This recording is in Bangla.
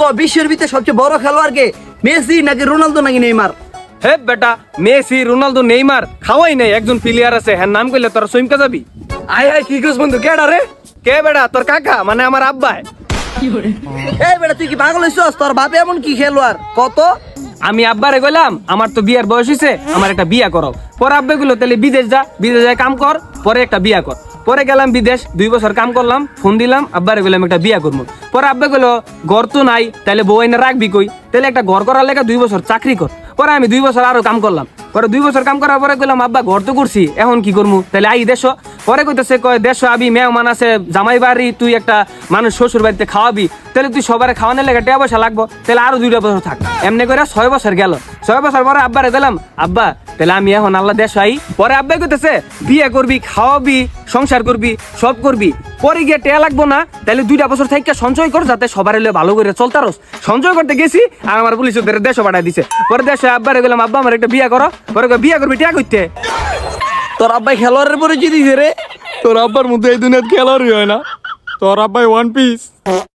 ক বিশ্বের ভিতরে সবচেয়ে বড় খেলোয়াড় কে মেসি নাকি রোনালদো নাকি নেইমার? হে বেটা মেসি রোনালদো নেইমার খাওয়াই নাই একজন প্লেয়ার আছে হ্যাঁ নাম কইলে তোরা সইমকা যাবি? আয় আয় কি কস বন্ধু কেডা রে? কে বেটা তোর কাকা মানে আমার আব্বা এই বেটা তুই কি পাগল হইছস? তোর বাপে এমন কি খেলোয়াড়? কত? আমি আব্বারে কইলাম আমার তো বিয়ার বয়স হয়েছে আমার একটা বিয়া করো পরে আব্বা গুলো তাহলে বিদেশ যা বিদেশ যায় কাম কর পরে একটা বিয়া কর। পরে গেলাম বিদেশ, দুই বছর কাম করলাম ফোন দিলাম, আব্বারে গেলাম একটা বিয়া করব। পরে আব্বা গেলো ঘর তো নাই তাহলে বউ এনে রাখবি কই? তাহলে একটা ঘর করার লেগে দুই বছর চাকরি কর। পরে আমি দুই বছর আরও কাম করলাম। পরে দুই বছর কাম করার পরে গেলাম আব্বা, ঘর তো করছি, এখন কি করব তাহলে আই, দেশ পরে কইতেছে, কয় দেশ আবি, মেহমান আছে, জামাই বাড়ি, তুই একটা মানুষ শ্বশুর বাড়িতে খাওয়াবি। তাহলে তুই সবার খাওয়ানোর লেগে টাকা পয়সা লাগবো, তাহলে আরও দুইটা বছর থাক। এমনি করে ছয় বছর গেল। ছয় বছর পরে আব্বারে দিলাম, আব্বা, তাহলে আমি এখন আল্লাহ দেশ আই। পরে আব্বাই কইতেছে, বিয়ে করবি, খাওয়াবি, সংসার করবি, সব করবি। পরে গিয়ে টেয়া লাগবো না, তাহলে দুইটা বছর থেকে সঞ্চয় কর, যাতে সবার এলে ভালো করে চলতারস। সঞ্চয় করতে গেছি, আর আমার পুলিশ ওদের দেশে পাঠাই দিছে। পরে দেশ দেশে আব্বারে গেলাম আব্বা, আমার একটা বিয়ে করো। পরে বিয়ে করবি টিয়া করতে তোর আব্বাই খেলোয়াড়ের পরিচয় দিছে রে। তোর আব্বার মধ্যে এই দুনিয়াতে খেলোয়াড়ই হয় না। তোর আব্বাই ওয়ান পিস